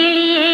கிளியே